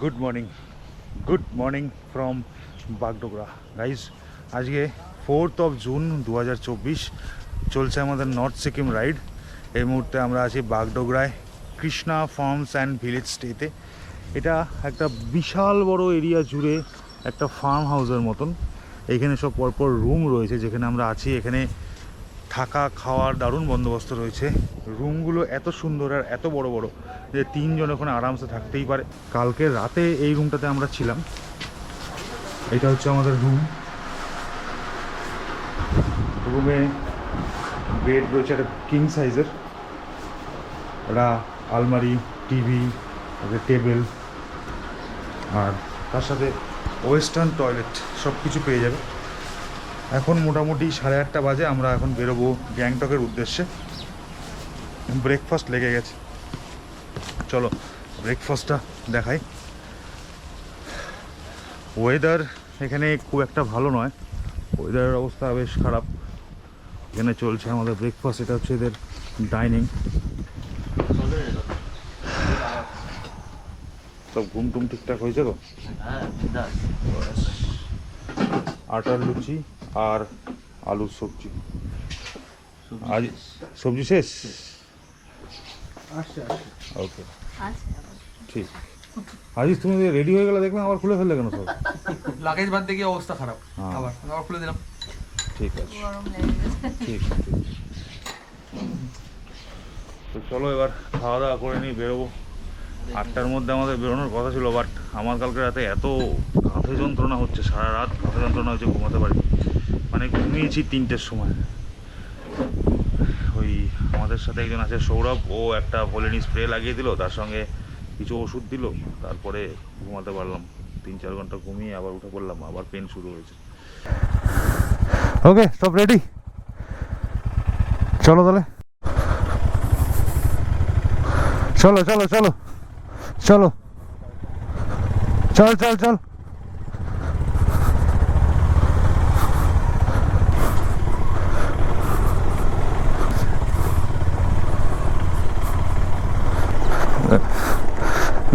Good morning good morning from Bagdogra. Guys আজকে fourth of June দু হাজার চব্বিশ, চলছে আমাদের নর্থ সিকিম রাইড এই মুহূর্তে আমরা আছি বাগডোগরায়, কৃষ্ণা ফার্মস অ্যান্ড ভিলেজ স্টেতে এটা একটা বিশাল বড় এরিয়া জুড়ে একটা ফার্ম হাউসের মতন। এখানে সব পরপর রুম রয়েছে, যেখানে আমরা আছি। এখানে থাকা, খাওয়ার দারুণ বন্দোবস্ত রয়েছে। রুমগুলো এত সুন্দর আর এত বড় বড় যে তিনজন ওখানে আরামসে থাকতেই পারে। কালকে রাতে এই রুমটাতে আমরা ছিলাম। এটা হচ্ছে আমাদের রুম। রুমে বেড রয়েছে একটা কিং সাইজের একটা আলমারি, টিভি, একটা টেবিল আর তার সাথে ওয়েস্টার্ন টয়লেট সব কিছু পেয়ে যাবে। এখন মোটামুটি সাড়ে আটটা বাজে আমরা এখন বেরোবো গ্যাংটকের উদ্দেশ্যে। ব্রেকফাস্ট লেগে গেছে। চলো ব্রেকফাস্টটা দেখাই। ওয়েদার এখানে খুব একটা ভালো নয়। ওয়েদারের অবস্থা বেশ খারাপ। এখানে চলছে আমাদের ব্রেকফাস্ট এটা হচ্ছে এদের ডাইনিং সব ঘুম টুম ঠিকঠাক হয়েছে তো? আটার লুচি। আর আলুর সবজি। আজ সবজি শেষ? ওকে। ঠিক। আজিজ তুমি রেডি হয়ে গেলে দেখলাম আবার খুলে ফেললে কেন সব? লাগেজ বাদ দিয়ে অবস্থা খারাপ। হ্যাঁ। আবার আবার খুলে দিলাম। ঠিক আছে। ঠিক ঠিক তো চলো এবার খাওয়া দাওয়া করে নিই বেরোবো। আটটার মধ্যে আমাদের বেরোনোর কথা ছিল বাট আমার কালকে রাতে এত কাঁধে যন্ত্রণা হচ্ছে সারা রাত কাঁধে যন্ত্রণা হচ্ছে ঘুমাতে পারি মানে ঘুমিয়েছি তিনটের সময়। ওই আমাদের সাথে একজন আছে সৌরভ, ও একটা ভোলেনি স্প্রে লাগিয়ে দিল, তার সঙ্গে কিছু ওষুধ দিল, তারপরে ঘুমাতে পারলাম। তিন, চার ঘণ্টা ঘুমিয়ে আবার উঠে পড়লাম, আবার পেন শুরু হয়েছে। ওকে সব রেডি চলো তাহলে। চলো চলো চলো। চলো। চল চল চল।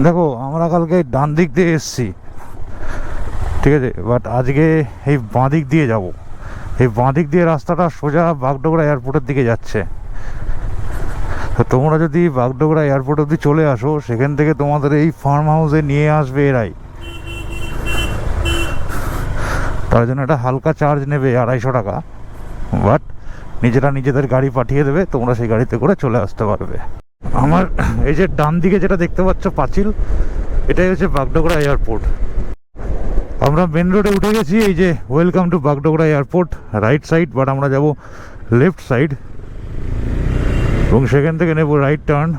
দেখো, আমরা কালকে ডান দিক দিয়ে এসছি। ঠিক আছে? বাট আজকে এই বাঁ দিক দিয়ে যাব। এই বাঁ দিক দিয়ে রাস্তাটা সোজা বাগডোগরা এয়ারপোর্টের দিকে যাচ্ছে। তো তোমরা যদি বাগডোগরা এয়ারপোর্ট অব্দি চলে আসো, সেখান থেকে তোমাদের এই ফার্ম হাউসে নিয়ে আসবে এরাই। তার জন্য একটা হালকা চার্জ নেবে আড়াইশো টাকা। বাট নিজেরা নিজেদের গাড়ি পাঠিয়ে দেবে, তোমরা সেই গাড়িতে করে চলে আসতে পারবে। আমার এই যে ডান দিকে যেটা দেখতে পাচ্ছ পাঁচিল, এটাই হচ্ছে বাগডোগরা এয়ারপোর্ট। আমরা মেন রোডে উঠে গেছি, এই যে welcome to Bagdogra airport right side but আমরা যাব লেফট সাইড এবং সেখান থেকে নেব রাইট টার্ন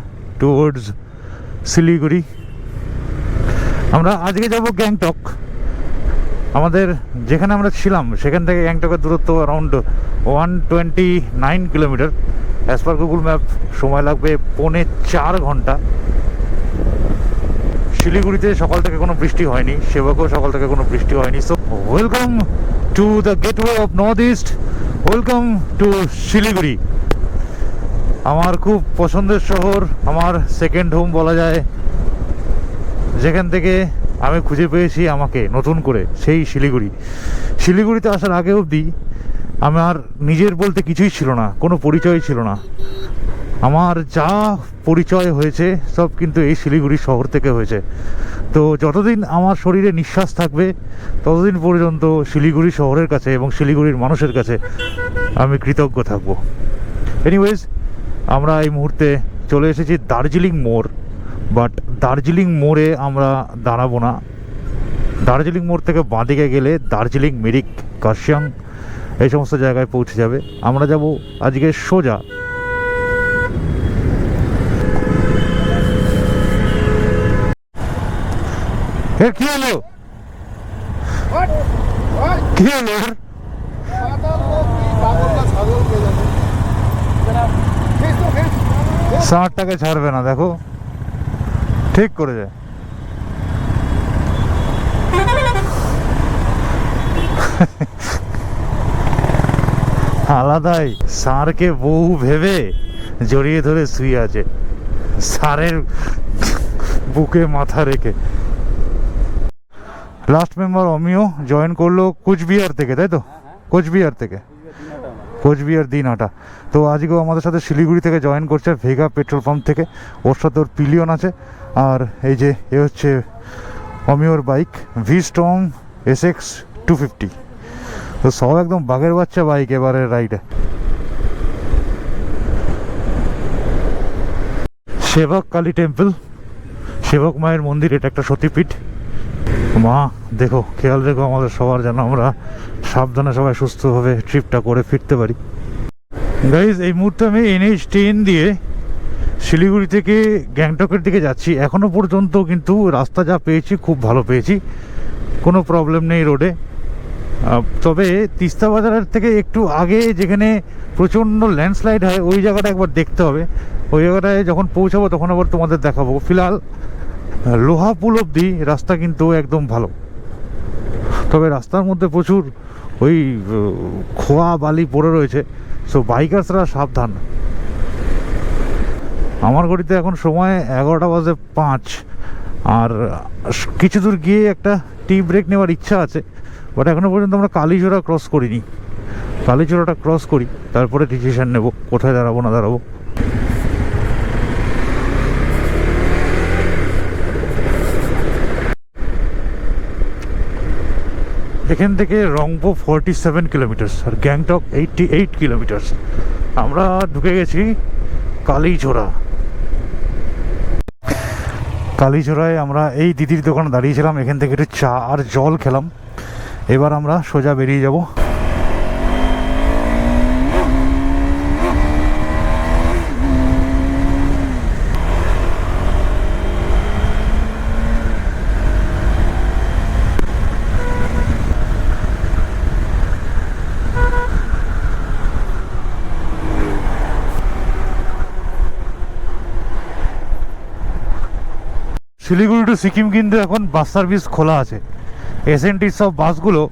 টুয়ার্ডস শিলিগুড়ি। আমরা আজকে যাব গ্যাংটক। আমাদের যেখানে আমরা ছিলাম, সেখান থেকে গ্যাংটকের দূরত্ব around one twenty nine kilometre as per Google map সময় লাগবে পৌনে চার ঘণ্টা। শিলিগুড়িতে সকাল থেকে কোনো বৃষ্টি হয়নি, সেবাকেও সকাল থেকে কোনো বৃষ্টি হয়নি। So welcome to the gateway of north east welcome to Siliguri. আমার খুব পছন্দের শহর, আমার সেকেন্ড হোম বলা যায়। যেখান থেকে আমি খুঁজে পেয়েছি আমাকে নতুন করে, সেই শিলিগুড়ি। শিলিগুড়িতে আসার আগে অবধি আমার নিজের বলতে কিছুই ছিল না, কোনো পরিচয় ছিল না। আমার যা পরিচয় হয়েছে, সব কিন্তু এই শিলিগুড়ি শহর থেকে হয়েছে। তো যতদিন আমার শরীরে নিঃশ্বাস থাকবে, ততদিন পর্যন্ত শিলিগুড়ি শহরের কাছে এবং শিলিগুড়ির মানুষের কাছে আমি কৃতজ্ঞ থাকব। এনিওয়েজ আমরা এই মুহূর্তে চলে এসেছি দার্জিলিং মোড় বাট দার্জিলিং মোড়ে আমরা দাঁড়াবো না। দার্জিলিং মোড় থেকে বাঁদিকে গেলে দার্জিলিং, মিরিক, কার্শিয়াং এই সমস্ত জায়গায় পৌঁছে যাবে। আমরা যাব আজকে সোজা। কি হলো? কি হলো? ছাড়বে না, দেখো। ঠিক করে যায় আলাদাই। সারকে বউ ভেবে জড়িয়ে ধরে শুয়ে আছে। সারের বুকে মাথা রেখে। লাস্ট মেম্বার অমিও জয়েন করল কোচবিহার থেকে, তাই তো? কোচবিহার থেকে। কোচবিহার দিনহাটা তো আজকেও আমাদের সাথে শিলিগুড়ি থেকে জয়েন করছে ভেগা পেট্রোল পাম্প থেকে। ওর সাথে ওর পিলিয়ন আছে। আর এই যে, এ হচ্ছে অমিওর bike V strong S X two fifty তো সব একদম বাঘের বাচ্চা বাইক এবারে রাইডে সেবক কালী টেম্পল সেবক মায়ের মন্দির, এটা একটা সতীপীঠ। মা, দেখো, খেয়াল রেখো আমাদের সবার যেন আমরা সাবধানে সবাই সুস্থভাবে ট্রিপটা করে ফিরতে পারি। গাইজ এই মুহূর্তে আমি এনএইচ টেন দিয়ে শিলিগুড়ি থেকে গ্যাংটকের দিকে যাচ্ছি। এখনও পর্যন্ত কিন্তু রাস্তা যা পেয়েছি, খুব ভালো পেয়েছি। কোনো প্রবলেম নেই রোডে তবে তিস্তা বাজারের থেকে একটু আগে যেখানে প্রচণ্ড ল্যান্ডস্লাইড হয়, ওই জায়গাটা একবার দেখতে হবে। ওই জায়গাটায় যখন পৌঁছাবো, তখন আবার তোমাদের দেখাবো। ফিলহাল লোহা পুল অব্দি রাস্তা কিন্তু একদম ভালো। তবে রাস্তার মধ্যে প্রচুর ওই খোয়া বালি পড়ে রয়েছে। সো বাইকার্সরা সাবধান। আমার ঘড়িতে এখন সময় এগারোটা বাজে পাঁচ। আর কিছু দূর গিয়ে একটা টি ব্রেক নেওয়ার ইচ্ছা আছে। বাট এখনও পর্যন্ত আমরা কালীচোরা ক্রস করিনি। কালীচোরাটা ক্রস করি, তারপরে ডিসিশান নেব, কোথায় দাঁড়াবো, না দাঁড়াবো। এখান থেকে রংপো ফর্টি সেভেন কিলোমিটার্স আর গ্যাংটক এইটটি এইট কিলোমিটার্স আমরা ঢুকে গেছি কালীচোরা কালীচোরায় আমরা এই দিদির দোকানে দাঁড়িয়েছিলাম, এখান থেকে একটু চা আর জল খেলাম। এবার আমরা সোজা বেরিয়ে যাব। শিলিগুড়ি টু সিকিম কিন্তু এখন বাস সার্ভিস খোলা আছে। এসএনটির সব বাসগুলো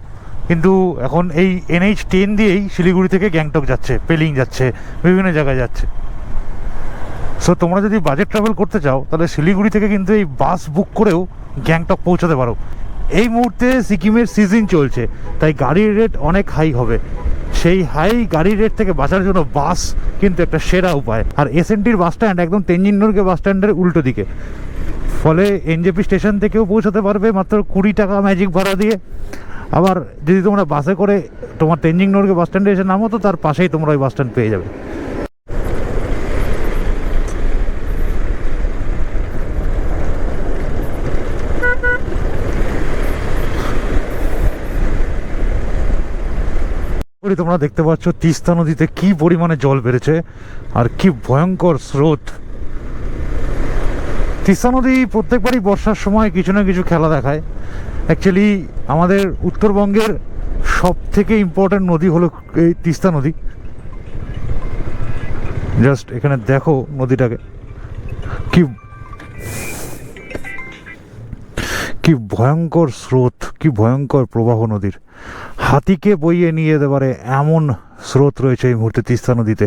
কিন্তু এখন এই এনএইচ টেন দিয়েই শিলিগুড়ি থেকে গ্যাংটক যাচ্ছে, পেলিং যাচ্ছে, বিভিন্ন জায়গায় যাচ্ছে। সো তোমরা যদি বাজেট ট্রাভেল করতে চাও, তাহলে শিলিগুড়ি থেকে কিন্তু এই বাস বুক করেও গ্যাংটক পৌঁছাতে পারো। এই মুহূর্তে সিকিমের সিজন চলছে, তাই গাড়ির রেট অনেক হাই হবে। সেই হাই গাড়ির রেট থেকে বাঁচার জন্য বাস কিন্তু একটা সেরা উপায়। আর এসএনটির বাস স্ট্যান্ড একদম তেঞ্জিন বাস স্ট্যান্ডের উল্টো দিকে। ফলে এনজেপি স্টেশন থেকেও পৌঁছাতে পারবে মাত্র কুড়ি টাকা ম্যাজিক ভাড়া দিয়ে। আবার যদি তোমরা বাসে করে তোমার তেঞ্জিং নর্গে বাস স্ট্যান্ডে এসে নামো তো তার পাশেই তোমরা ওই বাস স্ট্যান্ড পেয়ে যাবে। তোমরা দেখতে পাচ্ছ তিস্তা নদীতে কি পরিমাণে জল বেড়েছে আর কি ভয়ঙ্কর স্রোত। তিস্তা নদী প্রত্যেকবারই বর্ষার সময় কিছু না কিছু খেলা দেখায়। অ্যাকচুয়ালি আমাদের উত্তরবঙ্গের সব থেকে ইম্পর্ট্যান্ট নদী হলো এই তিস্তা নদী। জাস্ট এখানে দেখো নদীটাকে। কি কি ভয়ঙ্কর স্রোত, কি ভয়ঙ্কর প্রবাহ নদীর। হাতিকে বইয়ে নিয়ে যেতে পারে এমন স্রোত রয়েছে এই মুহূর্তে তিস্তা নদীতে।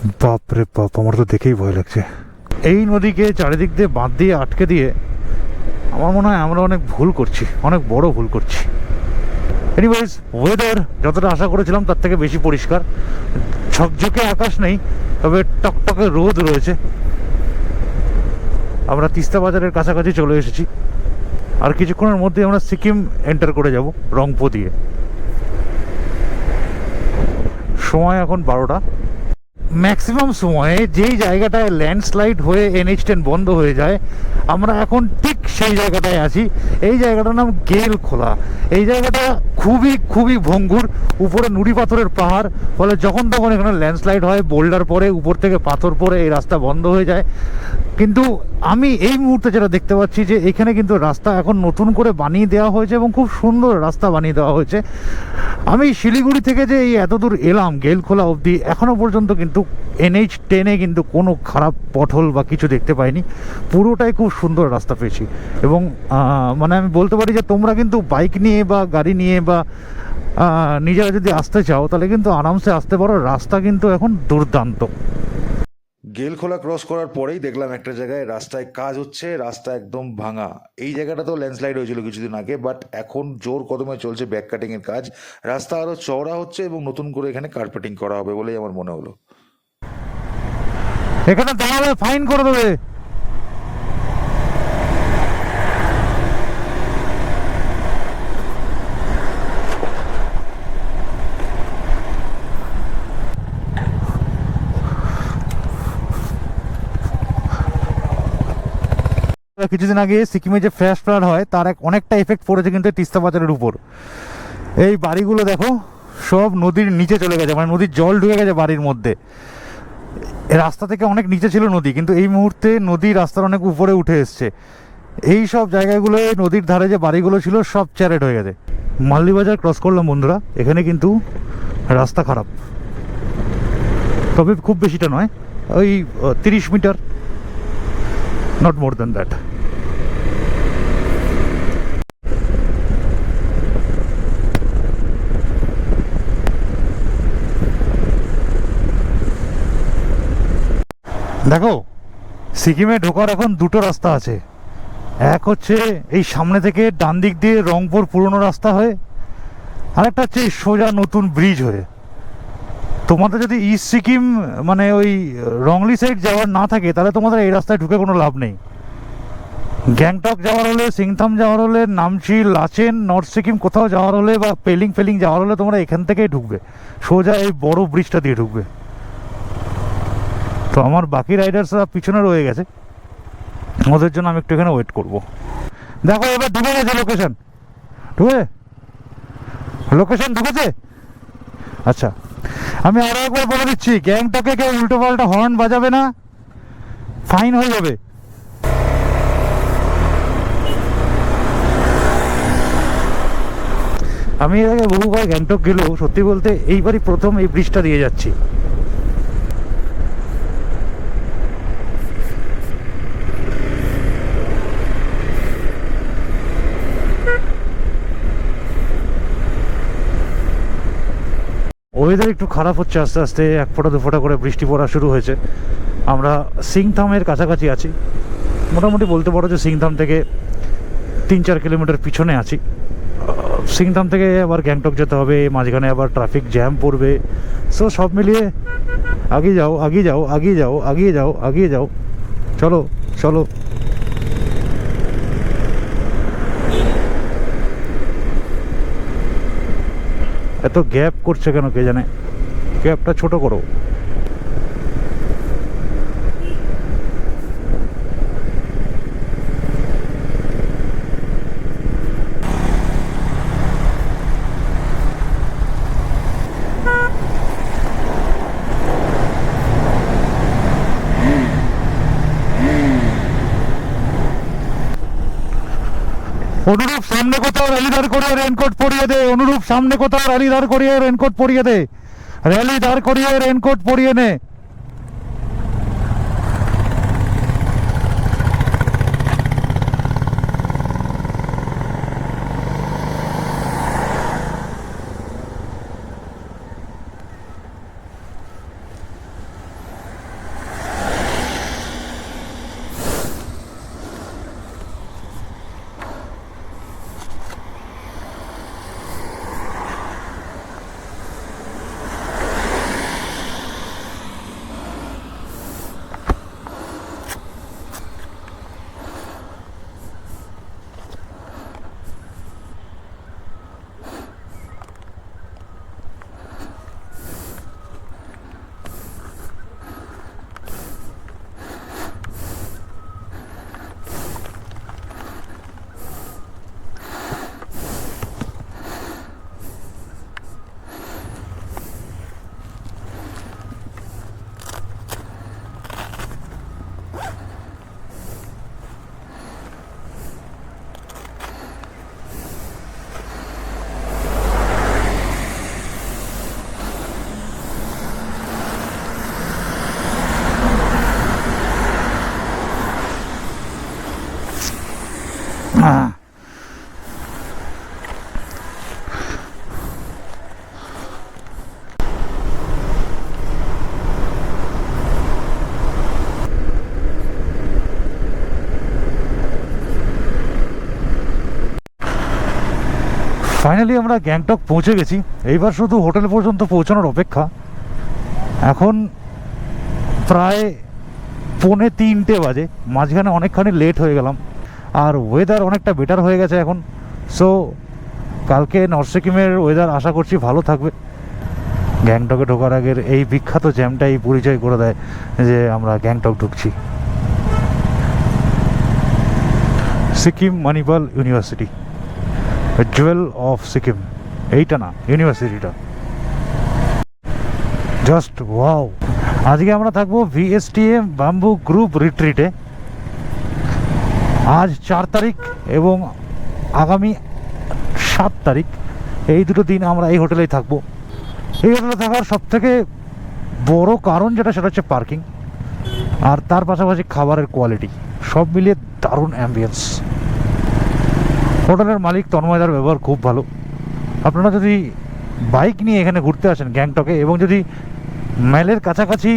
বাপ রে বাপ, আমার তো দেখেই ভয় লাগছে। এই নদীকে চারিদিক দিয়ে বাঁধ দিয়ে আটকে দিয়ে আমার মনে হয় আমরা অনেক ভুল করছি, অনেক বড় ভুল করছি। এনিওয়েজ ওয়েদার যতটা আশা করেছিলাম তার থেকে বেশি পরিষ্কার। ঝকঝকে আকাশ নেই, তবে টকটকে রোদ রয়েছে। আমরা তিস্তা বাজারের কাছাকাছি চলে এসেছি। আর কিছুক্ষণের মধ্যে আমরা সিকিম এন্টার করে যাব রংপো দিয়ে। সময় এখন বারোটা। ম্যাক্সিমাম সময়ে যেই জায়গাটায় ল্যান্ডস্লাইড হয়ে এনএইচ টেন বন্ধ হয়ে যায়, আমরা এখন ঠিক সেই জায়গাটায় আছি। এই জায়গাটার নাম গেল খোলা। এই জায়গাটা খুবই খুবই ভঙ্গুর, উপরে নুড়ি পাথরের পাহাড়, ফলে যখন তখন এখানে ল্যান্ডস্লাইড হয়, বোল্ডার পরে, উপর থেকে পাথর পরে এই রাস্তা বন্ধ হয়ে যায়। কিন্তু আমি এই মুহূর্তে যেটা দেখতে পাচ্ছি যে এখানে কিন্তু রাস্তা এখন নতুন করে বানিয়ে দেওয়া হয়েছে এবং খুব সুন্দর রাস্তা বানিয়ে দেওয়া হয়েছে। আমি শিলিগুড়ি থেকে যে এই এত দূর এলাম, গেলখোলা অবধি এখনও পর্যন্ত কিন্তু এনএইচ টেনে কিন্তু কোনো খারাপ পথল বা কিছু দেখতে পাইনি। পুরোটাই খুব সুন্দর রাস্তা পেয়েছি এবং মানে আমি বলতে পারি যে তোমরা কিন্তু বাইক নিয়ে বা গাড়ি নিয়ে বা নিজেরা যদি আসতে চাও, তাহলে কিন্তু আরামসে আসতে পারো। রাস্তা কিন্তু এখন দুর্দান্ত। গেলখোলা ক্রস করার পরেই দেখলাম একটা জায়গায় রাস্তায় কাজ হচ্ছে, রাস্তা একদম ভাঙা। এই জায়গাটা তো ল্যান্ডস্লাইড হয়েছিল কিছুদিন আগে বাট এখন জোর কদমে চলছে ব্যাক কাটিংয়ের কাজ। রাস্তা আরও চওড়া হচ্ছে এবং নতুন করে এখানে কার্পেটিং করা হবে বলেই আমার মনে হলো। এখানে দাঁড়াবে ফাইন করে দেবে। কিছুদিন আগে সিকিমে যে ফ্ল্যাশ ফ্লাড হয়, তার এক অনেকটা এফেক্ট পড়েছে কিন্তু তিস্তা বাজারের উপর। এই বাড়িগুলো দেখো, সব নদীর নিচে চলে গেছে মানে নদীর জল ঢুকে গেছে বাড়ির মধ্যে। রাস্তা থেকে অনেক নিচে ছিল নদী, কিন্তু এই মুহূর্তে নদী রাস্তার অনেক উপরে উঠে এসছে। এই সব জায়গাগুলোয় নদীর ধারে যে বাড়িগুলো ছিল, সব চ্যারেট হয়ে গেছে। মাল্লি বাজার ক্রস করলাম, বন্ধুরা। এখানে কিন্তু রাস্তা খারাপ। তবে খুব বেশিটা নয়, ওই তিরিশ metre. Not more than that দেখো, সিকিমে ঢোকার এখন দুটো রাস্তা আছে। এক হচ্ছে এই সামনে থেকে ডান দিক দিয়ে রংপুর পুরনো রাস্তা হয়ে, আরেকটা হচ্ছে সোজা নতুন ব্রিজ হয়ে। তোমাদের যদি ইস্ট সিকিম মানে ওই রংলি সাইড যাওয়ার না থাকে, তাহলে তোমাদের এই রাস্তায় ঢুকে কোনো লাভ নেই। গ্যাংটক যাওয়ার হলে সিংথাম যাওয়ার হলে নামচি লাচেন নর্থ সিকিম কোথাও যাওয়ার হলে বা পেলিং ফেলিং যাওয়ার হলে তোমরা এখান থেকেই ঢুকবে। সোজা এই বড় ব্রিজটা দিয়ে ঢুকবে। তো আমার বাকি রাইডার্সরা পিছনে রয়ে গেছে। ওদের জন্য আমি একটু এখানে ওয়েট করব। দেখো, এবার ঢুকে গেছে লোকেশন ঢুকে? লোকেশন ঢুকেছে? আচ্ছা। আমি আরও একবার বলে দিচ্ছি, গ্যাংটকে কেউ উল্টো পাল্টা হর্ন বাজাবে না। ফাইন হয়ে যাবে। আমি এর আগে বহুবার গ্যাংটক গেলেও সত্যি বলতে এইবারই প্রথম এই ব্রিজটা দিয়ে যাচ্ছি। ওয়েদার একটু খারাপ হচ্ছে আস্তে আস্তে, এক ফোঁটা, দু ফোঁটা করে বৃষ্টি পড়া শুরু হয়েছে। আমরা সিংথামের কাছাকাছি আছি। মোটামুটি বলতে পারো যে সিংথাম থেকে তিন চার কিলোমিটার পিছনে আছি। সিংথাম থেকে আবার গ্যাংটক যেতে হবে, মাঝখানে আবার ট্রাফিক জ্যাম পড়বে। সো সব মিলিয়ে আগিয়ে যাও আগিয়ে যাও আগিয়ে যাও আগিয়ে যাও আগিয়ে যাও। চলো চলো। এত গ্যাপ করছে কেন কে জানে? গ্যাপটা ছোট করো। অনুরূপ সামনে কোথাও র্যালি দাঁড় করিয়ে রেনকোট পরিয়ে দে, অনুরূপ সামনে কোথাও র্যালি দাঁড় করিয়ে রেনকোট পরিয়ে দে। র্যালি দাঁড় করিয়ে রেনকোট পরিয়ে নে। ফাইনালি আমরা গ্যাংটক পৌঁছে গেছি। এইবার শুধু হোটেল পর্যন্ত পৌঁছানোর অপেক্ষা। এখন প্রায় পৌনে তিনটে বাজে। মাঝখানে অনেকখানি লেট হয়ে গেলাম। আর ওয়েদার অনেকটা বেটার হয়ে গেছে এখন। সো কালকে নর্থ সিকিমের ওয়েদার আশা করছি ভালো থাকবে। গ্যাংটকে ঢোকার আগের এই বিখ্যাত জ্যামটাই পরিচয় করে দেয় যে আমরা গ্যাংটক ঢুকছি। Sikkim Manipal university jewel of Sikkim এইটা না ইউনিভার্সিটিটা জাস্ট ওয়াও আজকে আমরা থাকব ভিএসটিএম বাম্বু গ্রুপ রিট্রিটে আজ চার তারিখ এবং আগামী সাত তারিখ। এই দুটো দিন আমরা এই হোটেলেই থাকব। এই হোটেলে থাকার সব থেকে বড় কারণ যেটা, সেটা হচ্ছে পার্কিং। আর তার পাশাপাশি খাবারের কোয়ালিটি সব মিলিয়ে দারুণ অ্যাম্বিয়েন্স হোটেলের মালিক তন্ময়দার ব্যবহার খুব ভালো আপনারা যদি বাইক নিয়ে এখানে ঘুরতে আসেন গ্যাংটকে এবং যদি মেলের কাছাকাছি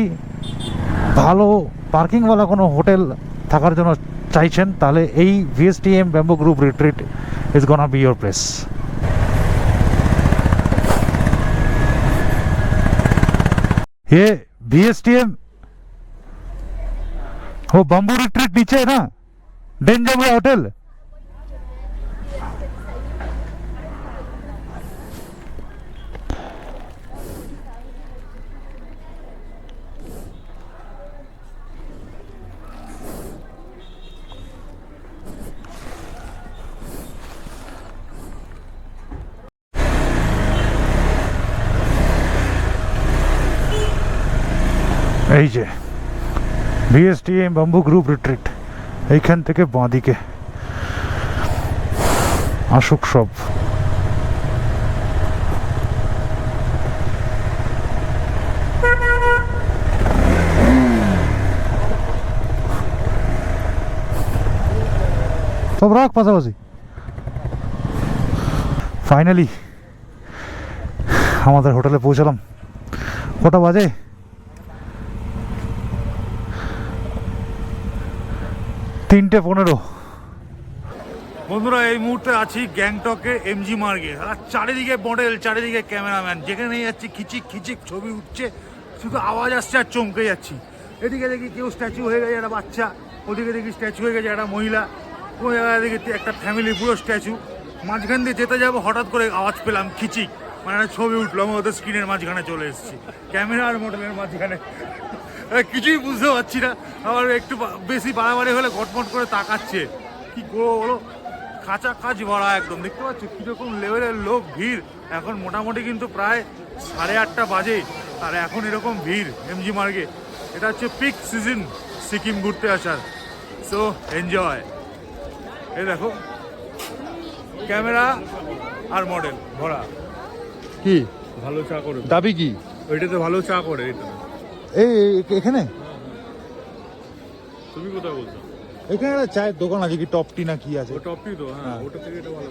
ভালো পার্কিংওয়ালা কোনো হোটেল থাকার জন্য চাইছেন তাহলে এই VSTM bamboo group retreat is gonna be your place ये बीएसटीएम वो बम्बू रिट्रीट नीचे है ना डेंजर होटल এই যে বিএসটিএম বাম্বু গ্রুপ রিট্রিট এইখান থেকে বাঁদিকে। আসুক সব। সব রাখ পাশাপাশি। ফাইনালি আমাদের হোটেলে পৌঁছালাম। কটা বাজে? তিনটে পনেরো। বন্ধুরা, এই মুহূর্তে আছি গ্যাংটকে এমজি মার্গে আর চারিদিকে মডেল চারিদিকে ক্যামেরাম্যান যেখানে যাচ্ছি, খিচিক খিচিক ছবি উঠছে, শুধু আওয়াজ আসছে আর চমকে যাচ্ছি। এদিকে দেখি কেউ স্ট্যাচু হয়ে গেছে, একটা বাচ্চা। ওদিকে দেখি স্ট্যাচু হয়ে গেছে, একটা মহিলা। কোনো জায়গায় দেখি একটা ফ্যামিলি পুরো স্ট্যাচু মাঝখান দিয়ে যেতে যাব, হঠাৎ করে আওয়াজ পেলাম, খিচিক। মানে ছবি উঠল, আমি ওদের স্ক্রিনের মাঝখানে চলে এসেছি। ক্যামেরা আর মডেলের মাঝখানে। কিছুই বুঝতে পারছি না। আবার একটু বেশি বাড়াবাড়ি হলে ঘটমট করে তাকাচ্ছে। কি করব বলো? খাঁচা কাজ ভরা একদম। দেখতে পাচ্ছ? কীরকম লেভেলের লোক ভিড়। এখন মোটামুটি কিন্তু প্রায় সাড়ে আটটা বাজে আর এখন এরকম ভিড় এমজি মার্গে এটা হচ্ছে পিক সিজন সিকিম ঘুরতে আসার। সো এনজয় এই দেখো ক্যামেরা আর মডেল ভরা। কি? ভালো চা করে। দাবি কি? ওইটাতে ভালো চা করে এটা এই এখানে? তুমি কোথায় বলছো? এখানে একটা চায়ের দোকান আছে কি টপটি না কি আছে? টপটি তো হ্যাঁ ওটা থেকে এটা ভালো